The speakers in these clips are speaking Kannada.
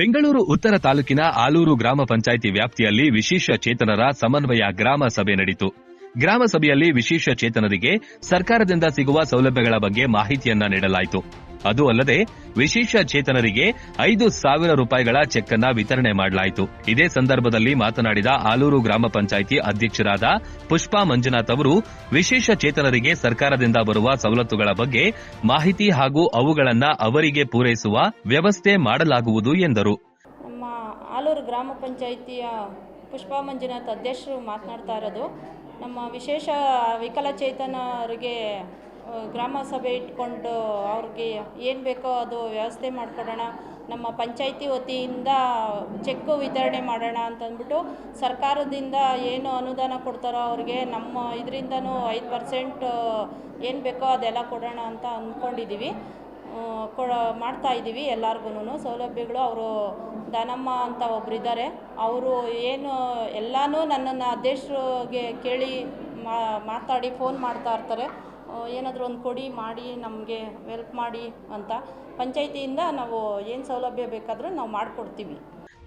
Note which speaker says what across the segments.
Speaker 1: ಬೆಂಗಳೂರು ಉತ್ತರ ತಾಲೂಕಿನ ಆಲೂರು ಗ್ರಾಮ ಪಂಚಾಯಿತಿ ವ್ಯಾಪ್ತಿಯಲ್ಲಿ ವಿಶೇಷ ಚೇತನರ ಸಮನ್ವಯ ಗ್ರಾಮ ಸಭೆ ನಡೆಯಿತು ಗ್ರಾಮ ಸಭೆಯಲ್ಲಿ ವಿಶೇಷ ಚೇತನರಿಗೆ ಸರ್ಕಾರದಿಂದ ಸಿಗುವ ಸೌಲಭ್ಯಗಳ ಬಗ್ಗೆ ಮಾಹಿತಿಯನ್ನ ನೀಡಲಾಯಿತು. ಅದು ಅಲ್ಲದೆ, ವಿಶೇಷ ಚೇತನರಿಗೆ ಐದು ಸಾವಿರ ರೂಪಾಯಿಗಳ ಚೆಕ್ ಅನ್ನ ವಿತರಣೆ ಮಾಡಲಾಯಿತು. ಇದೇ ಸಂದರ್ಭದಲ್ಲಿ ಮಾತನಾಡಿದ ಆಲೂರು ಗ್ರಾಮ ಪಂಚಾಯಿತಿ ಅಧ್ಯಕ್ಷರಾದ ಪುಷ್ಪಾ ಮಂಜುನಾಥ್ ಅವರು, ವಿಶೇಷ ಚೇತನರಿಗೆ ಸರ್ಕಾರದಿಂದ ಬರುವ ಸವಲತ್ತುಗಳ ಬಗ್ಗೆ ಮಾಹಿತಿ ಹಾಗೂ ಅವುಗಳನ್ನು ಅವರಿಗೆ ಪೂರೈಸುವ ವ್ಯವಸ್ಥೆ ಮಾಡಲಾಗುವುದು ಎಂದರು.
Speaker 2: ಪುಷ್ಪಾ ಮಂಜುನಾಥ್ ಅಧ್ಯಕ್ಷರು ಮಾತನಾಡ್ತಾ ಇರೋದು. ನಮ್ಮ ವಿಶೇಷ ವಿಕಲಚೇತನರಿಗೆ ಗ್ರಾಮ ಸಭೆ ಇಟ್ಕೊಂಡು ಅವ್ರಿಗೆ ಏನು ಬೇಕೋ ಅದು ವ್ಯವಸ್ಥೆ ಮಾಡಿಕೊಡೋಣ. ನಮ್ಮ ಪಂಚಾಯಿತಿ ವತಿಯಿಂದ ಚೆಕ್ಕು ವಿತರಣೆ ಮಾಡೋಣ ಅಂತಂದ್ಬಿಟ್ಟು ಸರ್ಕಾರದಿಂದ ಏನು ಅನುದಾನ ಕೊಡ್ತಾರೋ ಅವ್ರಿಗೆ ನಮ್ಮ ಇದರಿಂದನೂ ಐದು ಪರ್ಸೆಂಟ್ ಏನು ಬೇಕೋ ಅದೆಲ್ಲ ಕೊಡೋಣ ಅಂತ ಅಂದ್ಕೊಂಡಿದ್ದೀವಿ ಕೊಡ ಮಾಡ್ತಾ ಇದ್ದೀವಿ ಎಲ್ಲಾರ್ಗುನು ಸೌಲಭ್ಯಗಳು ಅವರು ದಾನಮ್ಮ ಅಂತ ಒಬ್ರು ಇದ್ದಾರೆ. ಅವರು ಏನು ಎಲ್ಲನೂ ನನ್ನನ್ನು ಅಧ್ಯಕ್ಷರಿಗೆ ಕೇಳಿ ಮಾತಾಡಿ ಫೋನ್ ಮಾಡ್ತಾ ಇರ್ತಾರೆ. ಏನಾದರೂ ಒಂದು ಕೊಡಿ, ಮಾಡಿ, ನಮಗೆ ಹೆಲ್ಪ್ ಮಾಡಿ ಅಂತ. ಪಂಚಾಯಿತಿಯಿಂದ ನಾವು ಏನು ಸೌಲಭ್ಯ ಬೇಕಾದರೂ ನಾವು ಮಾಡಿಕೊಡ್ತೀವಿ.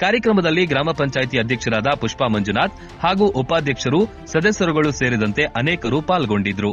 Speaker 1: ಕಾರ್ಯಕ್ರಮದಲ್ಲಿ ಗ್ರಾಮ ಪಂಚಾಯಿತಿ ಅಧ್ಯಕ್ಷರಾದ ಪುಷ್ಪಾ ಮಂಜುನಾಥ್ ಹಾಗೂ ಉಪಾಧ್ಯಕ್ಷರು, ಸದಸ್ಯರುಗಳು ಸೇರಿದಂತೆ ಅನೇಕರು ಪಾಲ್ಗೊಂಡಿದ್ರು.